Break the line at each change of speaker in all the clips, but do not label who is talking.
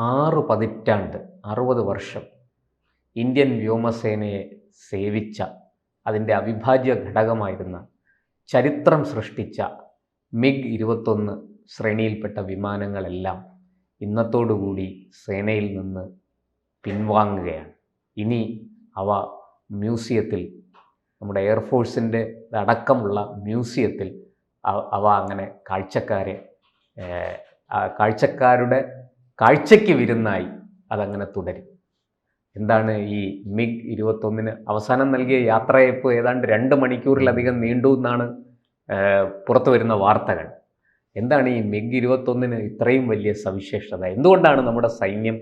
ആറ് പതിറ്റാണ്ട് അറുപത് വർഷം ഇന്ത്യൻ വ്യോമസേനയെ സേവിച്ച അതിന്റെ അവിഭാജ്യ ഘടകമായിരുന്ന ചരിത്രം സൃഷ്ടിച്ച മിഗ് ഇരുപത്തൊന്ന് ശ്രേണിയിൽപ്പെട്ട വിമാനങ്ങളെല്ലാം ഇന്നത്തോടുകൂടി സേനയിൽ നിന്ന് പിൻവാങ്ങുകയാണ്. ഇനി അവ മ്യൂസിയത്തിൽ നമ്മുടെ എയർഫോഴ്സിന്റെ അടക്കമുള്ള മ്യൂസിയത്തിൽ അവ- അങ്ങനെ കാഴ്ചക്കാരെ കാഴ്ചക്കാരുടെ കാഴ്ചയ്ക്ക് വിരുന്നായി അതങ്ങനെ തുടരും. എന്താണ് ഈ മിഗ് ഇരുപത്തൊന്നിന് അവസാനം നൽകിയ യാത്രയപ്പ് ഏതാണ്ട് രണ്ട് മണിക്കൂറിലധികം നീണ്ടു എന്നാണ് പുറത്തു വരുന്ന വാർത്തകൾ. എന്താണ് ഈ മിഗ് ഇരുപത്തൊന്നിന് ഇത്രയും വലിയ സവിശേഷത? എന്തുകൊണ്ടാണ് നമ്മുടെ സൈന്യം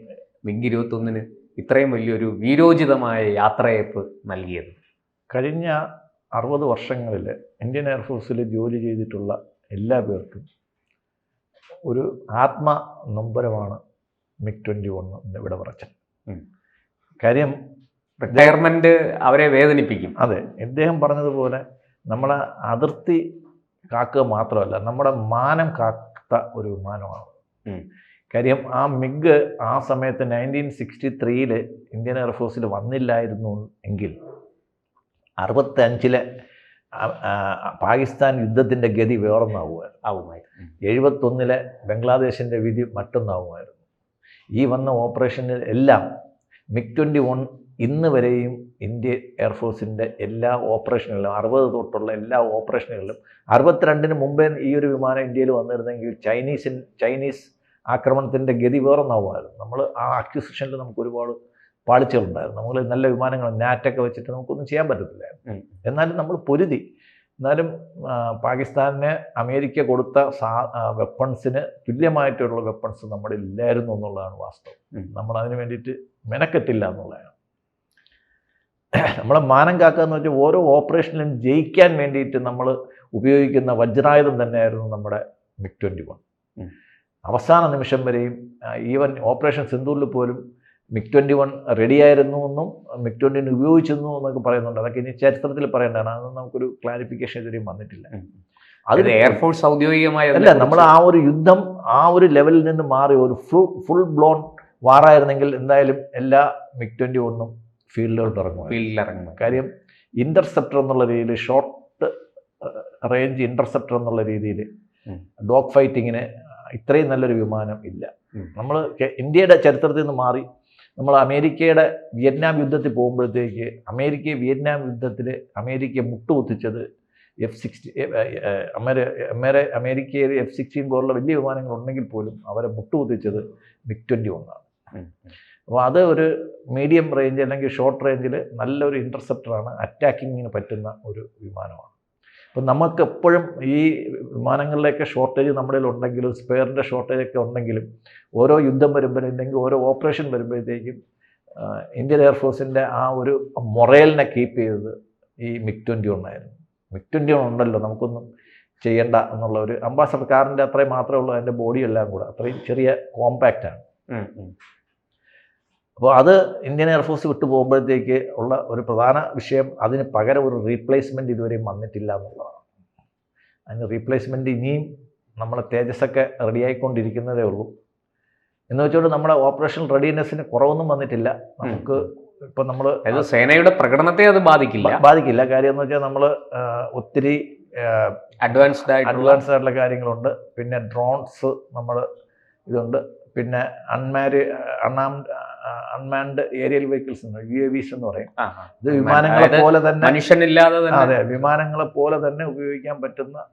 മിഗ് ഇരുപത്തൊന്നിന് ഇത്രയും വലിയൊരു വീരോചിതമായ യാത്രയപ്പ് നൽകിയത്?
കഴിഞ്ഞ അറുപത് വർഷങ്ങളിൽ ഇന്ത്യൻ എയർഫോഴ്സിൽ ജോലി ചെയ്തിട്ടുള്ള എല്ലാ പേർക്കും ഒരു ആത്മ നൊമ്പരമാണ് മിഗ് ട്വന്റി വൺ വിട
ഇവിടെ.
കാര്യം
റിട്ടയർമെന്റ് അവരെ വേദനിപ്പിക്കും.
അതെ ഇദ്ദേഹം പറഞ്ഞതുപോലെ നമ്മളെ അതിർത്തി കാക്കുക മാത്രമല്ല നമ്മുടെ മാനം കാത്ത ഒരു വിമാനമാണ്. കാര്യം ആ മിഗ് ആ സമയത്ത് നയന്റീൻ സിക്സ്റ്റി ത്രീയിൽ ഇന്ത്യൻ എയർഫോഴ്സിൽ വന്നില്ലായിരുന്നു എങ്കിൽ അറുപത്തഞ്ചിലെ പാകിസ്ഥാൻ യുദ്ധത്തിന്റെ ഗതി വേറൊന്നാവുമായിരുന്നു.
ആവുമായിരുന്നു.
എഴുപത്തൊന്നിലെ ബംഗ്ലാദേശിന്റെ വിധി മറ്റൊന്നാവുമായിരുന്നു. ഈ വന്ന ഓപ്പറേഷനിൽ എല്ലാം മിക് ട്വന്റി വൺ ഇന്ന് വരെയും ഇന്ത്യ എയർഫോഴ്സിന്റെ എല്ലാ ഓപ്പറേഷനുകളിലും അറുപത് തൊട്ടുള്ള എല്ലാ ഓപ്പറേഷനുകളിലും അറുപത്തിരണ്ടിന് മുമ്പേ ഈ ഒരു വിമാനം ഇന്ത്യയിൽ വന്നിരുന്നെങ്കിൽ ചൈനീസിൻ ചൈനീസ് ആക്രമണത്തിന്റെ ഗതി വേറൊന്നാവുമായിരുന്നു. നമ്മൾ ആ അക്യൂസിഷനിൽ നമുക്ക് ഒരുപാട് പാളിച്ചകളുണ്ടായിരുന്നു. നമ്മൾ നല്ല വിമാനങ്ങൾ നാറ്റൊക്കെ വെച്ചിട്ട് നമുക്കൊന്നും ചെയ്യാൻ പറ്റത്തില്ലായിരുന്നു. എന്നാലും നമ്മൾ പൊരുതി. എന്നാലും പാകിസ്ഥാനിന് അമേരിക്ക കൊടുത്ത സാ വെപ്പൺസിന് തുല്യമായിട്ടുള്ള വെപ്പൺസ് നമ്മുടെ ഇല്ലായിരുന്നു എന്നുള്ളതാണ് വാസ്തവം. നമ്മൾ അതിന് വേണ്ടിയിട്ട് മെനക്കെട്ടില്ല എന്നുള്ളതാണ്. നമ്മളെ മാനം കാക്കുക എന്ന് വെച്ചാൽ ഓരോ ഓപ്പറേഷനിലും ജയിക്കാൻ വേണ്ടിയിട്ട് നമ്മൾ ഉപയോഗിക്കുന്ന വജ്രായുധം തന്നെയായിരുന്നു നമ്മുടെ മിക് ട്വന്റി വൺ അവസാന നിമിഷം വരെയും ഈവൻ ഓപ്പറേഷൻ സിന്ധൂരിൽ പോലും മിഗ് ട്വന്റി വൺ റെഡിയായിരുന്നു എന്നും മിക് ട്വന്റി വൺ ഉപയോഗിച്ചിരുന്നു എന്നൊക്കെ പറയുന്നുണ്ട്. അതൊക്കെ ഇനി ചരിത്രത്തിൽ പറയേണ്ടതാണ്. അതൊന്നും നമുക്കൊരു ക്ലാരിഫിക്കേഷൻ ഇതുവരെയും വന്നിട്ടില്ല. അത്
എയർഫോഴ്സ് ഔദ്യോഗികമായി
അല്ല നമ്മൾ ആ ഒരു യുദ്ധം ആ ഒരു ലെവലിൽ നിന്ന് മാറി ഒരു ഫുൾ ഫുൾ ബ്ലോൺ വാറായിരുന്നെങ്കിൽ എന്തായാലും എല്ലാ മിക് ട്വന്റി ഒന്നും ഫീൽഡിലോട്ട് ഇറങ്ങും
ഫീൽഡിൽ ഇറങ്ങുന്നത്
കാര്യം ഇന്റർസെപ്റ്റർ എന്നുള്ള രീതിയിൽ ഷോർട്ട് റേഞ്ച് ഇന്റർസെപ്റ്റർ എന്നുള്ള രീതിയിൽ ഡോഗ് ഫൈറ്റിങ്ങിന് ഇത്രയും നല്ലൊരു വിമാനം ഇല്ല. നമ്മൾ ഇന്ത്യയുടെ ചരിത്രത്തിൽ നിന്ന് മാറി നമ്മൾ അമേരിക്കയുടെ വിയറ്റ്നാം യുദ്ധത്തിൽ പോകുമ്പോഴത്തേക്ക് അമേരിക്ക വിയറ്റ്നാം യുദ്ധത്തിൽ അമേരിക്ക മുട്ടുകുത്തിച്ചത് എഫ് സിക്സ്റ്റി അമേര അമേരിക്കയിൽ എഫ് സിക്സ്റ്റീൻ പോലുള്ള വലിയ വിമാനങ്ങൾ ഉണ്ടെങ്കിൽ പോലും അവരെ മുട്ടുകുത്തിച്ചത് മിഗ് ട്വന്റി ഒന്നാണ്. അപ്പോൾ അത് ഒരു മീഡിയം റേഞ്ച് അല്ലെങ്കിൽ ഷോർട്ട് റേഞ്ചിൽ നല്ലൊരു ഇന്റർസെപ്റ്ററാണ് അറ്റാക്കിങ്ങിന് പറ്റുന്ന ഒരു വിമാനമാണ്. അപ്പം നമുക്ക് എപ്പോഴും ഈ വിമാനങ്ങളിലേക്ക് ഷോർട്ടേജ് നമ്മുടെ ഉണ്ടെങ്കിലും സ്പെയറിന്റെ ഷോർട്ടേജ് ഒക്കെ ഉണ്ടെങ്കിലും ഓരോ യുദ്ധം വരുമ്പോഴല്ലെങ്കിൽ ഓരോ ഓപ്പറേഷൻ വരുമ്പോഴത്തേക്കും ഇന്ത്യൻ എയർഫോഴ്സിന്റെ ആ ഒരു മൊറേലിനെ കീപ്പ് ചെയ്തത് ഈ മിക് ട്വന്റി ആയിരുന്നു. മിക് ട്വന്റി ഉണ്ടല്ലോ നമുക്കൊന്നും ചെയ്യേണ്ട എന്നുള്ള ഒരു അംബാസഡർ കാറിന്റെ അത്രയും മാത്രമേ ഉള്ളൂ അതിന്റെ ബോഡിയെല്ലാം കൂടെ. അത്രയും ചെറിയ കോമ്പാക്റ്റാണ്. അപ്പോൾ അത് ഇന്ത്യൻ എയർഫോഴ്സ് വിട്ടു പോകുമ്പോഴത്തേക്ക് ഉള്ള ഒരു പ്രധാന വിഷയം അതിന് പകരം ഒരു റീപ്ലേസ്മെന്റ് ഇതുവരെയും വന്നിട്ടില്ല എന്നുള്ളതാണ്. അതിന് റീപ്ലേസ്മെന്റ് ഇനിയും നമ്മളെ തേജസ്സൊക്കെ റെഡിയായിക്കൊണ്ടിരിക്കുന്നതേ ഉള്ളൂ. എന്ന് വെച്ചുകൊണ്ട് നമ്മുടെ ഓപ്പറേഷൻ റെഡിനെസ്സിന് കുറവൊന്നും വന്നിട്ടില്ല. നമുക്ക് ഇപ്പം നമ്മൾ
സേനയുടെ പ്രകടനത്തെ അത് ബാധിക്കില്ല.
ബാധിക്കില്ല. കാര്യം എന്ന് വെച്ചാൽ നമ്മൾ ഒത്തിരി
അഡ്വാൻസ്ഡ്
അഡ്വാൻസ്ഡ് ആയിട്ടുള്ള കാര്യങ്ങളുണ്ട്. പിന്നെ ഡ്രോൺസ് നമ്മൾ ഇതുണ്ട്. പിന്നെ അൺമാരി അൺആംഡ് അൺമാൻഡ് ഏരിയൽ വെഹിക്കിൾസ് ഉണ്ട് യു എ വിസ് എന്ന് പറയും. ഇത് വിമാനങ്ങളെ പോലെ തന്നെ
മനുഷ്യനില്ലാതെ തന്നെ.
അതെ വിമാനങ്ങളെ പോലെ തന്നെ ഉപയോഗിക്കാൻ പറ്റുന്ന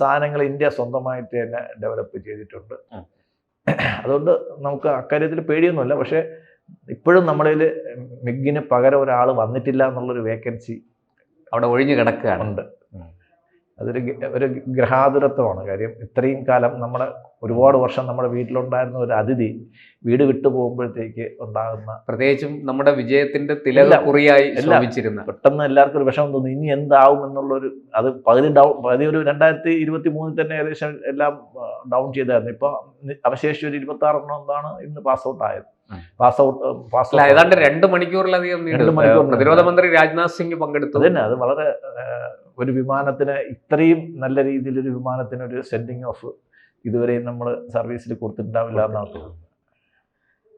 സാധനങ്ങൾ ഇന്ത്യ സ്വന്തമായിട്ട് തന്നെ ഡെവലപ്പ് ചെയ്തിട്ടുണ്ട്. അതുകൊണ്ട് നമുക്ക് അക്കാര്യത്തിൽ പേടിയൊന്നുമില്ല. പക്ഷേ ഇപ്പോഴും നമ്മളിൽ മിഗിന് പകരം ഒരാൾ വന്നിട്ടില്ല എന്നുള്ളൊരു വേക്കൻസി
അവിടെ ഒഴിഞ്ഞു കിടക്കുകയാണ്.
ഉണ്ട്. അതൊരു ഒരു ഗ്രഹാതുരത്വമാണ് കാര്യം ഇത്രയും കാലം നമ്മുടെ ഒരുപാട് വർഷം നമ്മുടെ വീട്ടിലുണ്ടായിരുന്ന ഒരു അതിഥി വീട് വിട്ടു പോകുമ്പോഴത്തേക്ക് ഉണ്ടാകുന്ന
പ്രത്യേകിച്ചും നമ്മുടെ വിജയത്തിന്റെ
തിലകുറിയായി.
ശോഭിച്ചിരുന്ന
പെട്ടെന്ന് എല്ലാവർക്കും ഒരു വിഷമം തോന്നി ഇനി എന്താവും എന്നുള്ളൊരു അത് പകുതി ഡൗൺ പകുതി ഒരു രണ്ടായിരത്തി ഇരുപത്തി മൂന്നിൽ തന്നെ ഏകദേശം എല്ലാം ഡൗൺ ചെയ്തായിരുന്നു ഇപ്പോൾ അവശേഷിച്ച് ഒരു ഇരുപത്തി ആറെണ്ണം എന്താണ് ഇന്ന് പാസ് ഔട്ട് ആയത്. പാസ് ഔട്ട് പാസ്
ഏതാണ്ട് രണ്ട് മണിക്കൂറിലധികം
രണ്ട് മണിക്കൂർ
പ്രതിരോധ മന്ത്രി രാജ്നാഥ് സിംഗ് പങ്കെടുത്തു.
അതന്നെ അത് വളരെ ഒരു വിമാനത്തിന് ഇത്രയും നല്ല രീതിയിൽ ഒരു വിമാനത്തിന് ഒരു സെൻഡിങ് ഓഫ് ഇതുവരെയും നമ്മൾ സർവീസിൽ കൊടുത്തിട്ടുണ്ടാവില്ല എന്നാണ് തോന്നുന്നത്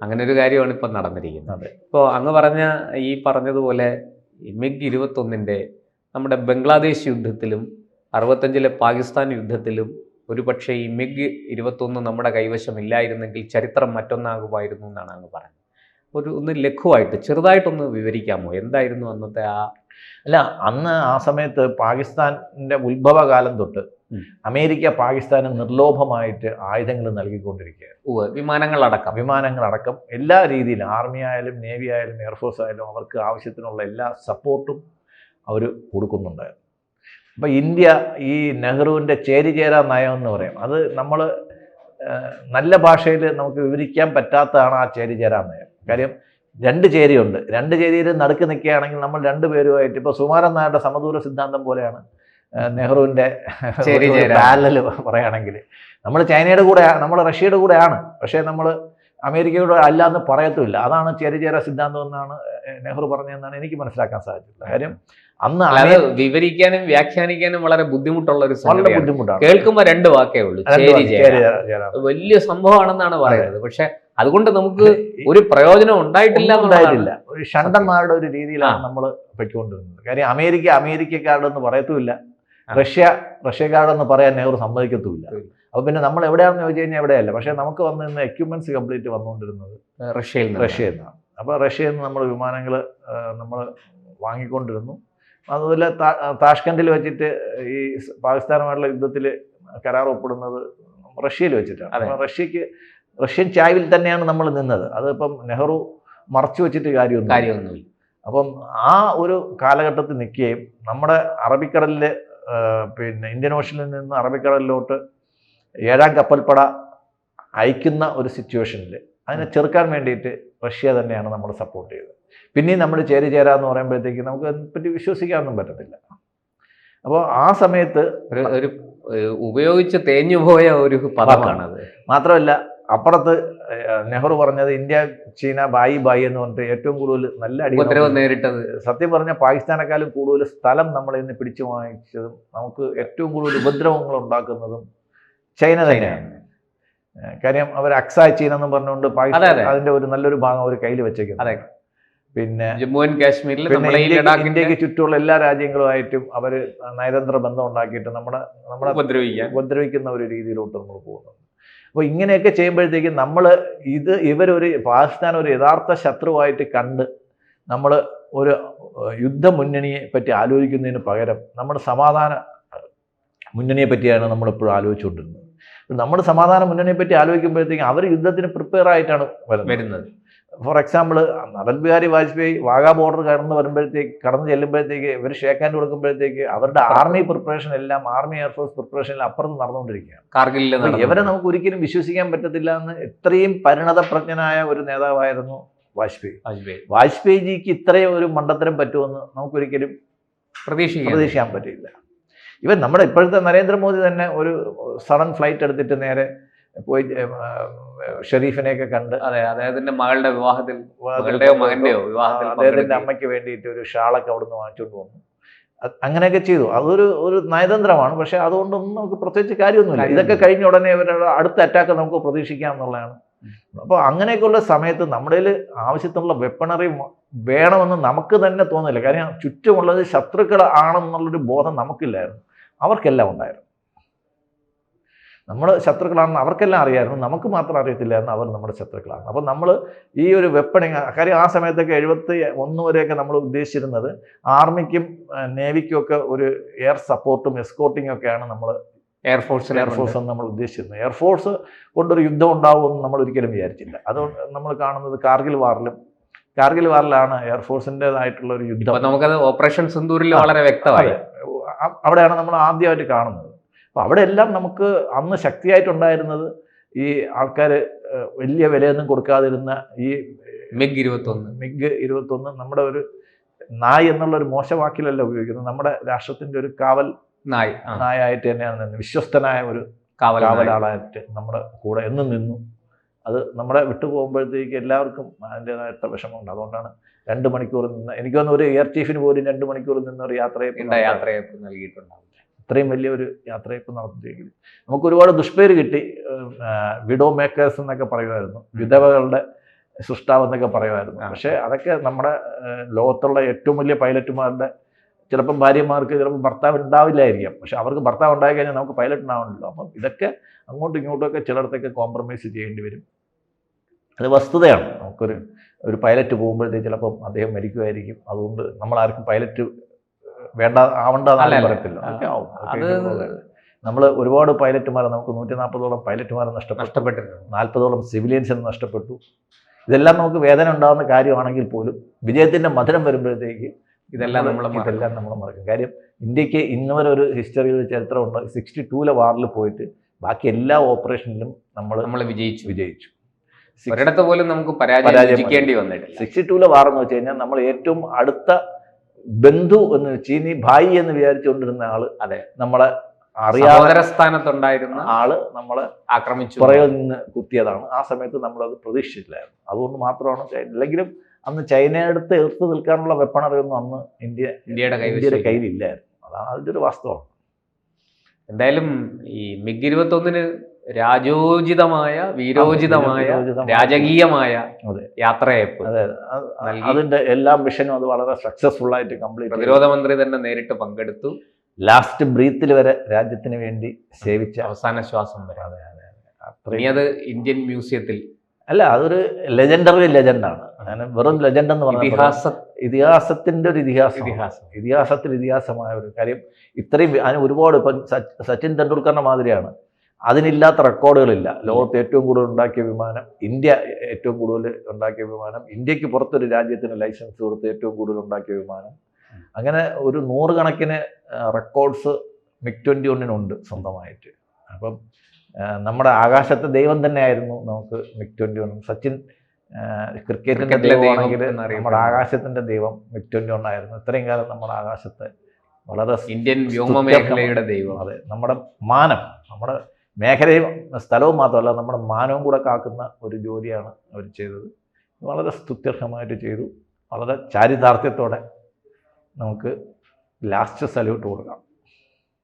അങ്ങനെ ഒരു കാര്യമാണ് ഇപ്പം നടന്നിരിക്കുന്നത്. ഇപ്പോൾ അങ്ങ് പറഞ്ഞ ഈ പറഞ്ഞതുപോലെ മിഗ് ഇരുപത്തൊന്നിന്റെ നമ്മുടെ ബംഗ്ലാദേശ് യുദ്ധത്തിലും അറുപത്തഞ്ചിലെ പാകിസ്ഥാൻ യുദ്ധത്തിലും ഒരുപക്ഷെ ഈ മിഗ് ഇരുപത്തൊന്ന് നമ്മുടെ കൈവശം ഇല്ലായിരുന്നെങ്കിൽ ചരിത്രം മറ്റൊന്നാകുമായിരുന്നു എന്നാണ് അങ്ങ് പറഞ്ഞത് ഒരു ഒന്ന് ലഘുവായിട്ട് ചെറുതായിട്ടൊന്ന് വിവരിക്കാമോ? എന്തായിരുന്നു അന്നത്തെ ആ
അല്ല അന്ന് ആ സമയത്ത് പാകിസ്ഥാന്റെ ഉത്ഭവകാലം തൊട്ട് അമേരിക്ക പാകിസ്ഥാന് നിർലോഭമായിട്ട് ആയുധങ്ങൾ നൽകിക്കൊണ്ടിരിക്കുകയാണ്
വിമാനങ്ങളടക്കം.
വിമാനങ്ങളടക്കം. എല്ലാ രീതിയിലും ആർമി ആയാലും നേവി ആയാലും എയർഫോഴ്സ് ആയാലും അവർക്ക് ആവശ്യത്തിനുള്ള എല്ലാ സപ്പോർട്ടും അവർ കൊടുക്കുന്നുണ്ടായിരുന്നു. അപ്പോൾ ഇന്ത്യ ഈ നെഹ്റുവിന്റെ ചേരിചേരാ നയം എന്ന് പറയും. അത് നമ്മൾ നല്ല ഭാഷയിൽ നമുക്ക് വിവരിക്കാൻ പറ്റാത്തതാണ് ആ ചേരിചേരാ നയം. കാര്യം രണ്ട് ചേരിയുണ്ട്. രണ്ട് ചേരിയിൽ നടുക്ക് നിൽക്കുകയാണെങ്കിൽ നമ്മൾ രണ്ടുപേരുമായിട്ട് ഇപ്പോൾ സുമാരൻ നായരുടെ സമദൂര സിദ്ധാന്തം പോലെയാണ് നെഹ്റുവിന്റെ
നെഹ്റുവിന്റെ.
പാരലൽ പറയുകയാണെങ്കിൽ. നമ്മൾ ചൈനയുടെ കൂടെ നമ്മൾ റഷ്യയുടെ കൂടെയാണ്. പക്ഷേ നമ്മൾ അമേരിക്കയുടെ അല്ല എന്ന് പറയത്തുമില്ല. അതാണ് ചേരിചേര സിദ്ധാന്തം എന്നാണ് നെഹ്റു പറഞ്ഞതെന്നാണ് എനിക്ക് മനസ്സിലാക്കാൻ സാധിച്ചത് കാര്യം അന്ന്
വിവരിക്കാനും വ്യാഖ്യാനിക്കാനും വളരെ ബുദ്ധിമുട്ടുള്ള ഒരു
വളരെ ബുദ്ധിമുട്ടാണ്.
കേൾക്കുമ്പോൾ രണ്ട് വാക്കേ ഉള്ളൂ. വലിയ സംഭവമാണെന്നാണ് പറയുന്നത്. പക്ഷെ അതുകൊണ്ട് നമുക്ക് ഒരു പ്രയോജനം ഉണ്ടായിട്ടില്ല
ഉണ്ടായിട്ടില്ല. ഒരു ഷണ്ടന്മാരുടെ ഒരു രീതിയിലാണ്. നമ്മൾ പൊയ്ക്കൊണ്ടിരുന്നത് കാര്യം അമേരിക്ക അമേരിക്കക്കാരുടെന്ന് പറയത്തുമില്ല. റഷ്യ റഷ്യക്കാരുടെന്ന് പറയാൻ നെഹ്റു സമ്മതിക്കത്തുമില്ല. അപ്പൊ പിന്നെ നമ്മൾ എവിടെയാണെന്ന് ചോദിച്ചു കഴിഞ്ഞാൽ എവിടെയല്ല. പക്ഷെ നമുക്ക് വന്നിരുന്ന എക്യുപ്മെന്റ്സ് കംപ്ലീറ്റ് വന്നുകൊണ്ടിരുന്നത്
റഷ്യയിൽ നിന്ന്
റഷ്യയിൽ നിന്നാണ്. അപ്പൊ റഷ്യയിൽ നിന്ന് നമ്മൾ വിമാനങ്ങൾ നമ്മൾ വാങ്ങിക്കൊണ്ടിരുന്നു. അതുപോലെ താഷ്കണ്ടിൽ വെച്ചിട്ട് ഈ പാകിസ്ഥാനുമായിട്ടുള്ള യുദ്ധത്തിൽ കരാർ ഒപ്പിടുന്നത് റഷ്യയിൽ വെച്ചിട്ടാണ്. അപ്പം റഷ്യക്ക് റഷ്യൻ ചായവിൽ തന്നെയാണ് നമ്മൾ നിന്നത്. അതിപ്പം നെഹ്റു മറച്ചു വെച്ചിട്ട് കാര്യമൊന്നും
കാര്യമൊന്നുമില്ല.
അപ്പം ആ ഒരു കാലഘട്ടത്തിൽ നിൽക്കുകയും നമ്മുടെ അറബിക്കടലിൽ പിന്നെ ഇന്ത്യൻ ഓഷനിൽ നിന്ന് അറബിക്കടലിലോട്ട് ഏഴാം കപ്പൽപ്പട അയക്കുന്ന ഒരു സിറ്റുവേഷനിൽ അതിനെ ചെറുക്കാൻ വേണ്ടിയിട്ട് റഷ്യ തന്നെയാണ് നമ്മൾ സപ്പോർട്ട് ചെയ്തത്. പിന്നെയും നമ്മൾ ചേരി ചേരാ എന്ന് പറയുമ്പോഴത്തേക്ക് നമുക്ക് അതിനെപ്പറ്റി വിശ്വസിക്കാനൊന്നും പറ്റത്തില്ല. അപ്പോൾ ആ സമയത്ത്
ഒരു ഉപയോഗിച്ച് തേഞ്ഞു പോയ ഒരു പദമാണത്
മാത്രമല്ല അപ്പുറത്ത് നെഹ്റു പറഞ്ഞത് ഇന്ത്യ ചീന ബായി ബായി എന്ന് പറഞ്ഞിട്ട് ഏറ്റവും കൂടുതൽ നല്ല അടി
നേരിട്ടത്.
സത്യം പറഞ്ഞാൽ പാകിസ്ഥാനെക്കാളും കൂടുതൽ സ്ഥലം നമ്മളെ ഇന്ന് പിടിച്ചു വാങ്ങിച്ചതും നമുക്ക് ഏറ്റവും കൂടുതൽ ഉപദ്രവങ്ങൾ ഉണ്ടാക്കുന്നതും ചൈന തന്നെയാണ്. കാര്യം അവർ അക്സായ് ചീന എന്ന് പറഞ്ഞുകൊണ്ട് പാകിസ്ഥാൻ അതിന്റെ ഒരു നല്ലൊരു ഭാഗം അവർ കയ്യിൽ വെച്ചേക്കുന്നത് പിന്നെ
ജമ്മു ആൻഡ് കാശ്മീരിൽ
ഇന്ത്യയ്ക്ക് ചുറ്റുമുള്ള എല്ലാ രാജ്യങ്ങളുമായിട്ടും അവർ നയതന്ത്ര ബന്ധം ഉണ്ടാക്കിയിട്ട് നമ്മുടെ
ഉപദ്രവിക്കാൻ
ഉപദ്രവിക്കുന്ന ഒരു രീതിയിലോട്ട് നമ്മൾ പോകുന്നുണ്ട്. അപ്പോൾ ഇങ്ങനെയൊക്കെ ചെയ്യുമ്പോഴത്തേക്കും നമ്മൾ ഇത് ഇവരൊരു പാകിസ്ഥാൻ ഒരു യഥാർത്ഥ ശത്രുവായിട്ട് കണ്ട് നമ്മൾ ഒരു യുദ്ധ മുന്നണിയെ പറ്റി ആലോചിക്കുന്നതിന് പകരം നമ്മുടെ സമാധാന മുന്നണിയെ പറ്റിയാണ് നമ്മളെപ്പോഴും ആലോചിച്ചുകൊണ്ടിരുന്നത്. നമ്മൾ സമാധാന മുന്നണിയെ പറ്റി ആലോചിക്കുമ്പോഴത്തേക്കും അവർ യുദ്ധത്തിന് പ്രിപ്പയർ ആയിട്ടാണ് വരുന്നത്. For example Atal Bihari Vajpayee Wagah border കടന്ന് വരുമ്പോഴത്തേക്ക് കടന്ന് ചെല്ലുമ്പോഴത്തേക്ക് ഇവർ ഷേക്ക് ഹാൻഡ് കൊടുക്കുമ്പോഴത്തേക്ക് അവരുടെ ആർമി പ്രിപ്പറേഷൻ എല്ലാം ആർമി എയർഫോഴ്സ് പ്രിപ്പറേഷൻ അപ്പുറത്ത് നടന്നുകൊണ്ടിരിക്കുകയാണ്. ഇവരെ നമുക്ക് ഒരിക്കലും വിശ്വസിക്കാൻ പറ്റത്തില്ല എന്ന് ഇത്രയും പരിണതപ്രജ്ഞനായ ഒരു നേതാവായിരുന്നു വാജ്പേയി.
വാജ്പേയി.
വാജ്പേയിജിക്ക് ഇത്രയും ഒരു മണ്ടത്തരം പറ്റുമെന്ന് നമുക്കൊരിക്കലും
പ്രതീക്ഷിക്കാൻ
പറ്റില്ല ഇവൻ നമ്മുടെ ഇപ്പോഴത്തെ നരേന്ദ്രമോദി തന്നെ ഒരു സഡൻ ഫ്ലൈറ്റ് എടുത്തിട്ട് നേരെ പോയി ഷെരീഫിനെയൊക്കെ കണ്ട്
അതെ അദ്ദേഹത്തിന്റെ മകളുടെ വിവാഹത്തിൽ മകളുടെയോ മകന്റെയോ വിവാഹത്തിൽ
അദ്ദേഹത്തിന്റെ അമ്മയ്ക്ക് വേണ്ടിയിട്ട് ഒരു ഷാളൊക്കെ അവിടുന്ന് വാങ്ങിച്ചുകൊണ്ട് വന്നു. അങ്ങനെയൊക്കെ ചെയ്തു. അതൊരു ഒരു നയതന്ത്രമാണ്. പക്ഷെ അതുകൊണ്ടൊന്നും നമുക്ക് പ്രത്യേകിച്ച് കാര്യമൊന്നുമില്ല. ഇതൊക്കെ കഴിഞ്ഞ ഉടനെ ഇവരുടെ അടുത്ത അറ്റാക്ക് നമുക്ക് പ്രതീക്ഷിക്കാം എന്നുള്ളതാണ്. അപ്പോൾ അങ്ങനെയൊക്കെയുള്ള സമയത്ത് നമ്മുടെ ആവശ്യത്തിനുള്ള വെപ്പണറി വേണമെന്ന് നമുക്ക് തന്നെ തോന്നില്ല. കാര്യം ചുറ്റുമുള്ളത് ശത്രുക്കൾ ആണെന്നുള്ളൊരു ബോധം നമുക്കില്ലായിരുന്നു. അവർക്കെല്ലാം ഉണ്ടായിരുന്നു. നമ്മൾ ശത്രുക്കളാണെന്ന് അവർക്കെല്ലാം അറിയായിരുന്നു. നമുക്ക് മാത്രം അറിയത്തില്ലായിരുന്നു അവർ നമ്മുടെ ശത്രുക്കളാണ്. അപ്പോൾ നമ്മൾ ഈ ഒരു വെപ്പണിങ് കാര്യം ആ സമയത്തൊക്കെ എഴുപത്തി ഒന്ന് വരെയൊക്കെ നമ്മൾ ഉദ്ദേശിച്ചിരുന്നത് ആർമിക്കും നേവിക്കും ഒക്കെ ഒരു എയർ സപ്പോർട്ടും എസ്കോർട്ടിങ്ങും ഒക്കെയാണ് നമ്മൾ
എയർഫോഴ്സ്
എയർഫോഴ്സ് എന്ന് നമ്മൾ ഉദ്ദേശിച്ചിരുന്നത്. എയർഫോഴ്സ് കൊണ്ടൊരു യുദ്ധം ഉണ്ടാവുമെന്ന് നമ്മൾ ഒരിക്കലും വിചാരിച്ചില്ല. അത് നമ്മൾ കാണുന്നത് കാർഗിൽ വാറിലും കാർഗിൽ വാറിലാണ് എയർഫോഴ്സിന്റെതായിട്ടുള്ള ഒരു യുദ്ധം.
നമുക്കത് ഓപ്പറേഷൻ സിന്ദൂരിൽ വളരെ വ്യക്തമായി.
അവിടെയാണ് നമ്മൾ ആദ്യമായിട്ട് കാണുന്നത്. അപ്പോൾ അവിടെ എല്ലാം നമുക്ക് അന്ന് ശക്തിയായിട്ടുണ്ടായിരുന്നത് ഈ ആൾക്കാർ വലിയ വിലയൊന്നും കൊടുക്കാതിരുന്ന ഈ
മിഗ് ഇരുപത്തൊന്ന്.
മിഗ് ഇരുപത്തൊന്ന് നമ്മുടെ ഒരു നായ് എന്നുള്ള ഒരു മോശവാക്കിലല്ല ഉപയോഗിക്കുന്നത്. നമ്മുടെ രാഷ്ട്രത്തിന്റെ ഒരു കാവൽ
നായ് നായ
നായായിട്ട് തന്നെയാണ് വിശ്വസ്തനായ ഒരു. കാവലാളായിട്ട് നമ്മുടെ കൂടെ എന്നും നിന്നു. അത് നമ്മളെ വിട്ടുപോകുമ്പോഴത്തേക്ക് എല്ലാവർക്കും അതിന്റെതായിട്ട് വിഷമമുണ്ട്. അതുകൊണ്ടാണ് രണ്ട് മണിക്കൂർ നിന്ന് എനിക്ക് തോന്നുന്നു ഒരു എയർ ചീഫിന് പോലും രണ്ട് മണിക്കൂർ നിന്ന് ഒരു യാത്രയെ
നീണ്ട യാത്രയപ്പ് നൽകിയിട്ടുണ്ടാവും.
ഇത്രയും വലിയൊരു യാത്രയപ്പ് നടത്തിയെങ്കിൽ നമുക്ക് ഒരുപാട് ദുഷ്പേര് കിട്ടി. വിഡോ മേക്കേഴ്സ് എന്നൊക്കെ പറയുമായിരുന്നു. വിധവകളുടെ സൃഷ്ടാവ് എന്നൊക്കെ
പറയുമായിരുന്നു.
പക്ഷേ അതൊക്കെ നമ്മുടെ ലോകത്തുള്ള ഏറ്റവും വലിയ പൈലറ്റുമാരുടെ ചിലപ്പം ഭാര്യമാർക്ക് ചിലപ്പോൾ ഭർത്താവ് ഉണ്ടാവില്ലായിരിക്കാം. പക്ഷെ അവർക്ക് ഭർത്താവ് ഉണ്ടായി കഴിഞ്ഞാൽ നമുക്ക് പൈലറ്റ് ഉണ്ടാവണമല്ലോ. അപ്പം ഇതൊക്കെ അങ്ങോട്ടും ഇങ്ങോട്ടുമൊക്കെ ചിലയിടത്തൊക്കെ കോംപ്രമൈസ് ചെയ്യേണ്ടി വരും. അത് വസ്തുതയാണ്. നമുക്കൊരു ഒരു പൈലറ്റ് പോകുമ്പോഴത്തേക്ക് ചിലപ്പം അദ്ദേഹം മരിക്കുമായിരിക്കും. അതുകൊണ്ട് നമ്മൾ ആർക്കും പൈലറ്റ് വേണ്ട ആവണ്ട
അല്ല.
പറയത്തില്ല. ആവും. നമ്മൾ ഒരുപാട് പൈലറ്റുമാരെ നമുക്ക് നൂറ്റി നാൽപ്പതോളം പൈലറ്റുമാരെ നഷ്ടപ്പെട്ടു.
നഷ്ടപ്പെട്ടിട്ടുണ്ട്.
നാൽപ്പതോളം സിവിലിയൻസിന് നഷ്ടപ്പെട്ടു. ഇതെല്ലാം നമുക്ക് വേദന ഉണ്ടാകുന്ന കാര്യമാണെങ്കിൽ പോലും വിജയത്തിന്റെ മധുരം വരുമ്പോഴത്തേക്ക്
ഇതെല്ലാം നമ്മൾ
ഇതെല്ലാം നമ്മൾ മറക്കും. കാര്യം ഇന്ത്യയ്ക്ക് ഇന്ന് വരെ ഒരു ഹിസ്റ്ററിയിൽ ചരിത്രമുണ്ട് സിക്സ്റ്റി ടൂലെ വാറിൽ പോയിട്ട് ബാക്കി എല്ലാ ഓപ്പറേഷനിലും നമ്മൾ
നമ്മൾ വിജയിച്ചു.
വിജയിച്ചു.
ഒരിടത്ത് പോലും നമുക്ക്
പരാജയിക്കേണ്ടി
വന്നിട്ട് വന്നിട്ടില്ല.
സിക്സ്റ്റി ടൂലെ വാർ എന്ന് വെച്ച് കഴിഞ്ഞാൽ നമ്മൾ ഏറ്റവും അടുത്ത ബന്ധു എന്ന് ചീനി ഭായി എന്ന് വിചാരിച്ചുകൊണ്ടിരുന്ന ആൾ
അതെ.
നമ്മളെ അറിയാതെ
സ്ഥാനത്തുണ്ടായിരുന്ന
ആൾ നമ്മളെ
ആക്രമിച്ചു.
പുറകിൽ നിന്ന് കുത്തിയതാണ്. ആ സമയത്ത് നമ്മളത് പ്രതീക്ഷിച്ചില്ലായിരുന്നു അതുകൊണ്ട് മാത്രമാണ് അല്ലെങ്കിലും അന്ന് ചൈനയെടുത്ത് എതിർത്ത് നിൽക്കാനുള്ള വെപ്പണറി ഒന്നും അന്ന് ഇന്ത്യ
ഇന്ത്യയുടെ
ഇന്ത്യയുടെ കയ്യിലില്ലായിരുന്നു. അതാണ് അതിന്റെ ഒരു വാസ്തവം.
എന്തായാലും ഈ മിഗ് ഇരുപത്തൊന്നിന് രാജോചിതമായ വീരോചിതമായ രാജകീയമായ. യാത്രയയപ്പ്
അതെ അതിന്റെ എല്ലാ മിഷനും അത് വളരെ സക്സസ്ഫുൾ ആയിട്ട് കംപ്ലീറ്റ്
പ്രതിരോധ മന്ത്രി തന്നെ നേരിട്ട് പങ്കെടുത്തു.
ലാസ്റ്റ് ബ്രീത്തിൽ വരെ രാജ്യത്തിന് വേണ്ടി സേവിച്ച
അവസാന ശ്വാസം വരെ.
അതെ അത്
ഇന്ത്യൻ മ്യൂസിയത്തിൽ
അല്ല അതൊരു ലെജൻഡറി ലെജൻഡാണ് അങ്ങനെ വെറും ലെജൻഡ് എന്ന് പറഞ്ഞാൽ
ഇതിഹാസ
ഇതിഹാസത്തിന്റെ ഒരു ഇതിഹാസം.
ഇതിഹാസം.
ഇതിഹാസത്തിൽ ഇതിഹാസമായ ഒരു കാര്യം. ഇത്രയും അതിന് ഒരുപാട് ഇപ്പം സച്ചിൻ തെണ്ടുൽക്കറിന്റെ മാതിരിയാണ്. അതിനില്ലാത്ത റെക്കോർഡുകളില്ല. ലോകത്ത് ഏറ്റവും കൂടുതൽ ഉണ്ടാക്കിയ വിമാനം ഇന്ത്യ ഏറ്റവും കൂടുതൽ ഉണ്ടാക്കിയ വിമാനം ഇന്ത്യയ്ക്ക് പുറത്തൊരു രാജ്യത്തിന് ലൈസൻസ് കൊടുത്ത് ഏറ്റവും കൂടുതൽ ഉണ്ടാക്കിയ വിമാനം. അങ്ങനെ ഒരു നൂറുകണക്കിന് റെക്കോർഡ്സ് മിക് ട്വന്റി ഒന്നിനുണ്ട് സ്വന്തമായിട്ട്. അപ്പം നമ്മുടെ ആകാശത്തെ ദൈവം തന്നെയായിരുന്നു നമുക്ക് മിഗ് ട്വന്റി വൺ സച്ചിൻ ക്രിക്കറ്റിന്റെ ദൈവമാണെങ്കിൽ നമ്മുടെ ആകാശത്തിന്റെ ദൈവം മിഗ് ട്വന്റി വൺ ആയിരുന്നു ഇത്രയും കാലം നമ്മുടെ ആകാശത്തെ വളരെ
ഇന്ത്യൻ വ്യോമമേഖലയുടെ ദൈവം.
അതെ നമ്മുടെ മാനം നമ്മുടെ മേഖലയും സ്ഥലവും മാത്രമല്ല നമ്മുടെ മാനവും കൂടെ കാക്കുന്ന ഒരു ജോലിയാണ് അവർ ചെയ്തത്. വളരെ സ്തുത്യർഹമായിട്ട് ചെയ്തു. വളരെ ചാരിതാർത്ഥ്യത്തോടെ നമുക്ക് ലാസ്റ്റ് സല്യൂട്ട് കൊടുക്കാം.